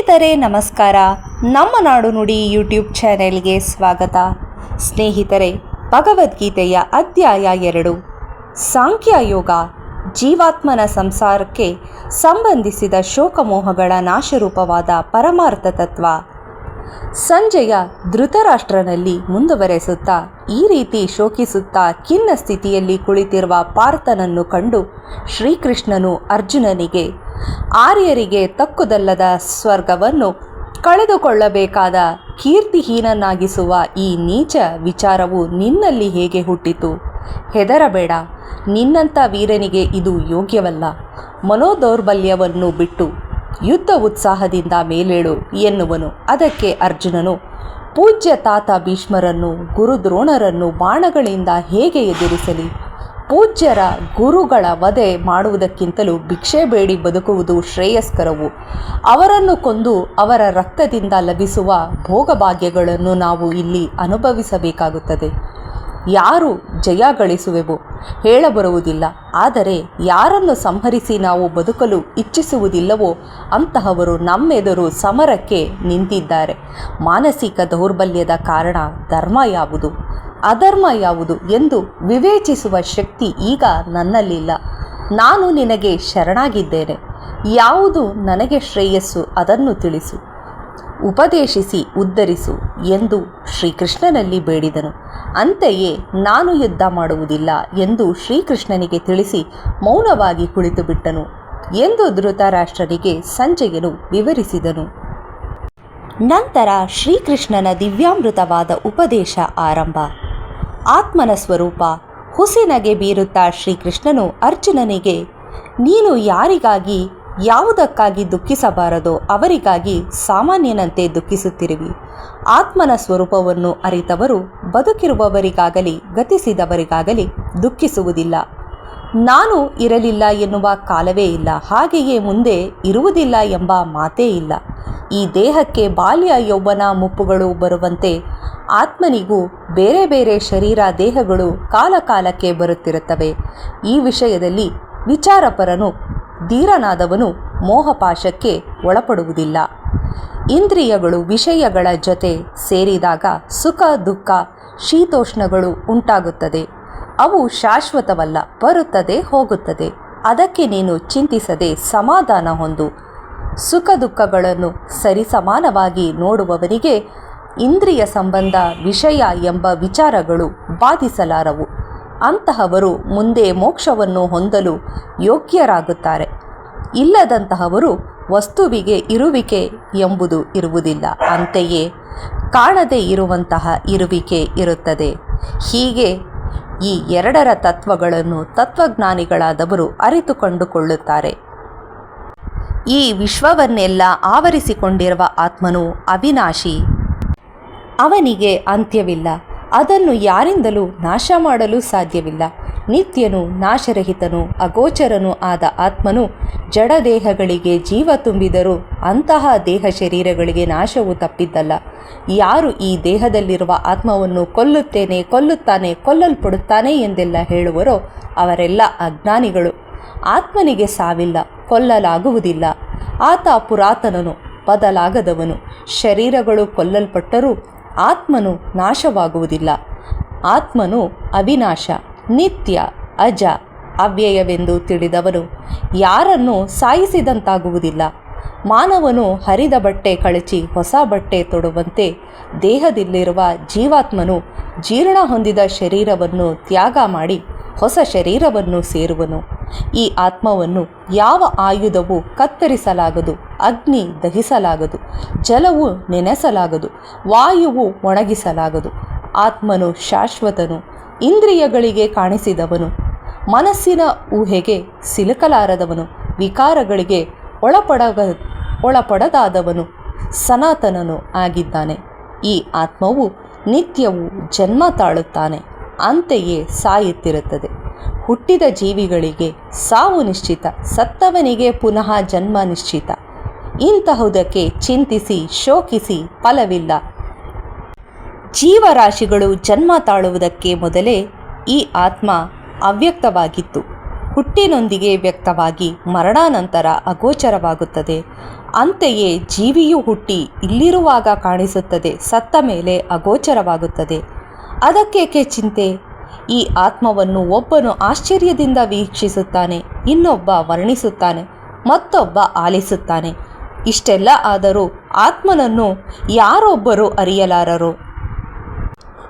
ಸ್ನೇಹಿತರೆ, ನಮಸ್ಕಾರ. ನಮ್ಮ ನಾಡು ನುಡಿ ಯೂಟ್ಯೂಬ್ ಚಾನೆಲ್ಗೆ ಸ್ವಾಗತ. ಸ್ನೇಹಿತರೆ, ಭಗವದ್ಗೀತೆಯ ಅಧ್ಯಾಯ ಎರಡು. ಸಾಂಖ್ಯಯೋಗ ಜೀವಾತ್ಮನ ಸಂಸಾರಕ್ಕೆ ಸಂಬಂಧಿಸಿದ ಶೋಕಮೋಹಗಳ ನಾಶರೂಪವಾದ ಪರಮಾರ್ಥ ತತ್ವ. ಸಂಜಯ ಧೃತರಾಷ್ಟ್ರನಲ್ಲಿ ಮುಂದುವರೆಸುತ್ತಾ, ಈ ರೀತಿ ಶೋಕಿಸುತ್ತಾ ಖಿನ್ನ ಸ್ಥಿತಿಯಲ್ಲಿ ಕುಳಿತಿರುವ ಪಾರ್ಥನನ್ನು ಕಂಡು ಶ್ರೀಕೃಷ್ಣನು ಅರ್ಜುನನಿಗೆ, ಆರ್ಯರಿಗೆ ತಕ್ಕುದಲ್ಲದ ಸ್ವರ್ಗವನ್ನು ಕಳೆದುಕೊಳ್ಳಬೇಕಾದ ಕೀರ್ತಿಹೀನನಾಗಿಸುವ ಈ ನೀಚ ವಿಚಾರವು ನಿನ್ನಲ್ಲಿ ಹೇಗೆ ಹುಟ್ಟಿತು? ಹೆದರಬೇಡ. ನಿನ್ನಂಥ ವೀರನಿಗೆ ಇದು ಯೋಗ್ಯವಲ್ಲ. ಮನೋದೌರ್ಬಲ್ಯವನ್ನು ಬಿಟ್ಟು ಯುದ್ಧ ಉತ್ಸಾಹದಿಂದ ಮೇಲೇಳು ಎನ್ನುವನು. ಅದಕ್ಕೆ ಅರ್ಜುನನು, ಪೂಜ್ಯ ತಾತ ಭೀಷ್ಮರನ್ನು, ಗುರು ದ್ರೋಣರನ್ನು ಬಾಣಗಳಿಂದ ಹೇಗೆ ಎದುರಿಸಲಿ? ಪೂಜ್ಯರ ಗುರುಗಳ ವಧೆ ಮಾಡುವುದಕ್ಕಿಂತಲೂ ಭಿಕ್ಷೆ ಬೇಡಿ ಬದುಕುವುದು ಶ್ರೇಯಸ್ಕರವು. ಅವರನ್ನು ಕೊಂದು ಅವರ ರಕ್ತದಿಂದ ಲಭಿಸುವ ಭೋಗಭಾಗ್ಯಗಳನ್ನು ನಾವು ಇಲ್ಲಿ ಅನುಭವಿಸಬೇಕಾಗುತ್ತದೆ. ಯಾರು ಜಯ ಗಳಿಸುವೆವು? ಹೇಳಬರುವುದಿಲ್ಲ. ಆದರೆ ಯಾರನ್ನು ಸಂಹರಿಸಿ ನಾವು ಬದುಕಲು ಇಚ್ಛಿಸುವುದಿಲ್ಲವೋ ಅಂತಹವರು ನಮ್ಮೆದುರು ಸಮರಕ್ಕೆ ನಿಂತಿದ್ದಾರೆ. ಮಾನಸಿಕ ದೌರ್ಬಲ್ಯದ ಕಾರಣ ಧರ್ಮ ಯಾವುದು? ಅಧರ್ಮ ಯಾವುದು ಎಂದು ವಿವೇಚಿಸುವ ಶಕ್ತಿ ಈಗ ನನ್ನಲ್ಲಿಲ್ಲ. ನಾನು ನಿನಗೆ ಶರಣಾಗಿದ್ದೇನೆ. ಯಾವುದು ನನಗೆ ಶ್ರೇಯಸ್ಸು ಅದನ್ನು ತಿಳಿಸು. ಉಪದೇಶಿಸಿ ಉದ್ಧರಿಸು ಎಂದು ಶ್ರೀಕೃಷ್ಣನಲ್ಲಿ ಬೇಡಿದನು. ಅಂತೆಯೇ ನಾನು ಯುದ್ಧ ಮಾಡುವುದಿಲ್ಲ ಎಂದು ಶ್ರೀಕೃಷ್ಣನಿಗೆ ತಿಳಿಸಿ ಮೌನವಾಗಿ ಕುಳಿತುಬಿಟ್ಟನು ಎಂದು ಧೃತರಾಷ್ಟ್ರನಿಗೆ ಸಂಜಯನು ವಿವರಿಸಿದನು. ನಂತರ ಶ್ರೀಕೃಷ್ಣನ ದಿವ್ಯಾಮೃತವಾದ ಉಪದೇಶ ಆರಂಭ. ಆತ್ಮನ ಸ್ವರೂಪ, ಹುಸಿನಗೆ ಬೀರುತ್ತಾ ಶ್ರೀಕೃಷ್ಣನು ಅರ್ಜುನನಿಗೆ, ನೀನು ಯಾರಿಗಾಗಿ ಯಾವುದಕ್ಕಾಗಿ ದುಃಖಿಸಬಾರದೋ ಅವರಿಗಾಗಿ ಸಾಮಾನ್ಯನಂತೆ ದುಃಖಿಸುತ್ತಿರುವಿ. ಆತ್ಮನ ಸ್ವರೂಪವನ್ನು ಅರಿತವರು ಬದುಕಿರುವವರಿಗಾಗಲಿ, ಗತಿಸಿದವರಿಗಾಗಲಿ ದುಃಖಿಸುವುದಿಲ್ಲ. ನಾನು ಇರಲಿಲ್ಲ ಎನ್ನುವ ಕಾಲವೇ ಇಲ್ಲ, ಹಾಗೆಯೇ ಮುಂದೆ ಇರುವುದಿಲ್ಲ ಎಂಬ ಮಾತೇ ಇಲ್ಲ. ಈ ದೇಹಕ್ಕೆ ಬಾಲ್ಯ ಯೌವನ ಮುಪ್ಪುಗಳು ಬರುವಂತೆ ಆತ್ಮನಿಗೂ ಬೇರೆ ಬೇರೆ ಶರೀರ ದೇಹಗಳು ಕಾಲಕಾಲಕ್ಕೆ ಬರುತ್ತಿರುತ್ತವೆ. ಈ ವಿಷಯದಲ್ಲಿ ವಿಚಾರಪರನು ಧೀರನಾದವನು ಮೋಹಪಾಶಕ್ಕೆ ಒಳಪಡುವುದಿಲ್ಲ. ಇಂದ್ರಿಯಗಳು ವಿಷಯಗಳ ಜೊತೆ ಸೇರಿದಾಗ ಸುಖ, ದುಃಖ, ಶೀತೋಷ್ಣಗಳು ಉಂಟಾಗುತ್ತದೆ. ಅವು ಶಾಶ್ವತವಲ್ಲ, ಬರುತ್ತದೆ, ಹೋಗುತ್ತದೆ. ಅದಕ್ಕೆ ನೀನು ಚಿಂತಿಸದೆ ಸಮಾಧಾನ ಹೊಂದು. ಸುಖ, ದುಃಖಗಳನ್ನು ಸರಿಸಮಾನವಾಗಿ ನೋಡುವವನಿಗೆ ಇಂದ್ರಿಯ ಸಂಬಂಧ ವಿಷಯ ಎಂಬ ವಿಚಾರಗಳು ಬಾಧಿಸಲಾರವು. ಅಂತಹವರು ಮುಂದೆ ಮೋಕ್ಷವನ್ನು ಹೊಂದಲು ಯೋಗ್ಯರಾಗುತ್ತಾರೆ. ಇಲ್ಲದಂತಹವರು ವಸ್ತುವಿಗೆ ಇರುವಿಕೆ ಎಂಬುದು ಇರುವುದಿಲ್ಲ. ಅಂತೆಯೇ ಕಾಣದೇ ಇರುವಂತಹ ಇರುವಿಕೆ ಇರುತ್ತದೆ. ಹೀಗೆ ಈ ಎರಡರ ತತ್ವಗಳನ್ನು ತತ್ವಜ್ಞಾನಿಗಳಾದವರು ಅರಿತುಕೊಂಡುಕೊಳ್ಳುತ್ತಾರೆ. ಈ ವಿಶ್ವವನ್ನೆಲ್ಲ ಆವರಿಸಿಕೊಂಡಿರುವ ಆತ್ಮನು ಅವಿನಾಶಿ. ಅವನಿಗೆ ಅಂತ್ಯವಿಲ್ಲ. ಅದನ್ನು ಯಾರಿಂದಲೂ ನಾಶ ಮಾಡಲು ಸಾಧ್ಯವಿಲ್ಲ. ನಿತ್ಯನು ನಾಶರಹಿತನು, ಅಗೋಚರನು ಆದ ಆತ್ಮನು ಜಡದೇಹಗಳಿಗೆ ಜೀವ ತುಂಬಿದರೂ ಅಂತಹ ದೇಹ ಶರೀರಗಳಿಗೆ ನಾಶವು ತಪ್ಪಿದ್ದಲ್ಲ. ಯಾರು ಈ ದೇಹದಲ್ಲಿರುವ ಆತ್ಮವನ್ನು ಕೊಲ್ಲುತ್ತೇನೆ, ಕೊಲ್ಲುತ್ತಾನೆ, ಕೊಲ್ಲಲ್ಪಡುತ್ತಾನೆ ಎಂದೆಲ್ಲ ಹೇಳುವರೋ ಅವರೆಲ್ಲ ಅಜ್ಞಾನಿಗಳು. ಆತ್ಮನಿಗೆ ಸಾವಿಲ್ಲ, ಕೊಲ್ಲಲಾಗುವುದಿಲ್ಲ. ಆತ ಪುರಾತನನು, ಬದಲಾಗದವನು. ಶರೀರಗಳು ಕೊಲ್ಲಲ್ಪಟ್ಟರೂ ಆತ್ಮನು ನಾಶವಾಗುವುದಿಲ್ಲ. ಆತ್ಮನು ಅವಿನಾಶ, ನಿತ್ಯ, ಅಜ, ಅವ್ಯಯವೆಂದು ತಿಳಿದವನು. ಯಾರನ್ನು ಸಾಯಿಸಿದಂತಾಗುವುದಿಲ್ಲ. ಮಾನವನು ಹರಿದ ಬಟ್ಟೆ ಕಳಚಿ ಹೊಸ ಬಟ್ಟೆ ತೊಡುವಂತೆ ದೇಹದಲ್ಲಿರುವ ಜೀವಾತ್ಮನು ಜೀರ್ಣ ಹೊಂದಿದ ಶರೀರವನ್ನು ತ್ಯಾಗ ಮಾಡಿ ಹೊಸ ಶರೀರವನ್ನು ಸೇರುವನು. ಈ ಆತ್ಮವನ್ನು ಯಾವ ಆಯುಧವೂ ಕತ್ತರಿಸಲಾಗದು. ಅಗ್ನಿ ದಹಿಸಲಾಗದು, ಜಲವು ನೆನೆಸಲಾಗದು, ವಾಯುವು ಒಣಗಿಸಲಾಗದು. ಆತ್ಮನು ಶಾಶ್ವತನು, ಇಂದ್ರಿಯಗಳಿಗೆ ಕಾಣಿಸಿದವನು. ಮನಸ್ಸಿನ ಊಹೆಗೆ ಸಿಲುಕಲಾರದವನು, ವಿಕಾರಗಳಿಗೆ ಒಳಪಡಗ, ಒಳಪಡದಾದವನು, ಸನಾತನನು ಆಗಿದ್ದಾನೆ. ಈ ಆತ್ಮವು ನಿತ್ಯವು ಜನ್ಮ ತಾಳುತ್ತಾನೆ, ಅಂತೆಯೇ ಸಾಯುತ್ತಿರುತ್ತದೆ. ಹುಟ್ಟಿದ ಜೀವಿಗಳಿಗೆ ಸಾವು ನಿಶ್ಚಿತ, ಸತ್ತವನಿಗೆ ಪುನಃ ಜನ್ಮ ನಿಶ್ಚಿತ. ಇಂತಹುದಕ್ಕೆ ಚಿಂತಿಸಿ, ಶೋಕಿಸಿ ಫಲವಿಲ್ಲ. ಜೀವರಾಶಿಗಳು ಜನ್ಮ ತಾಳುವುದಕ್ಕೆ ಮೊದಲೇ ಈ ಆತ್ಮ ಅವ್ಯಕ್ತವಾಗಿತ್ತು. ಹುಟ್ಟಿನೊಂದಿಗೆ ವ್ಯಕ್ತವಾಗಿ ಮರಣಾನಂತರ ಅಗೋಚರವಾಗುತ್ತದೆ. ಅಂತೆಯೇ ಜೀವಿಯು ಹುಟ್ಟಿ ಇಲ್ಲಿರುವಾಗ ಕಾಣಿಸುತ್ತದೆ, ಸತ್ತ ಮೇಲೆ ಅಗೋಚರವಾಗುತ್ತದೆ. ಅದಕ್ಕೇಕೆ ಚಿಂತೆ? ಈ ಆತ್ಮವನ್ನು ಒಬ್ಬನು ಆಶ್ಚರ್ಯದಿಂದ ವೀಕ್ಷಿಸುತ್ತಾನೆ, ಇನ್ನೊಬ್ಬ ವರ್ಣಿಸುತ್ತಾನೆ, ಮತ್ತೊಬ್ಬ ಆಲಿಸುತ್ತಾನೆ. ಇಷ್ಟೆಲ್ಲ ಆದರೂ ಆತ್ಮನನ್ನು ಯಾರೊಬ್ಬರು ಅರಿಯಲಾರರು?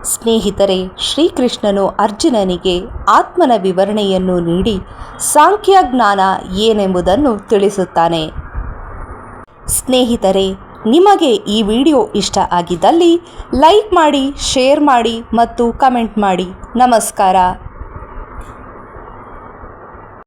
ಸ್ನೇಹಿತರೆ, ಶ್ರೀಕೃಷ್ಣನು ಅರ್ಜುನನಿಗೆ ಆತ್ಮನ ವಿವರಣೆಯನ್ನು ನೀಡಿ ಸಾಂಖ್ಯ ಜ್ಞಾನ ಏನೆಂಬುದನ್ನು ತಿಳಿಸುತ್ತಾನೆ. ಸ್ನೇಹಿತರೆ, ನಿಮಗೆ ಈ ವಿಡಿಯೋ ಇಷ್ಟ ಆಗಿದ್ದಲ್ಲಿ ಲೈಕ್ ಮಾಡಿ, ಶೇರ್ ಮಾಡಿ ಮತ್ತು ಕಮೆಂಟ್ ಮಾಡಿ. ನಮಸ್ಕಾರ.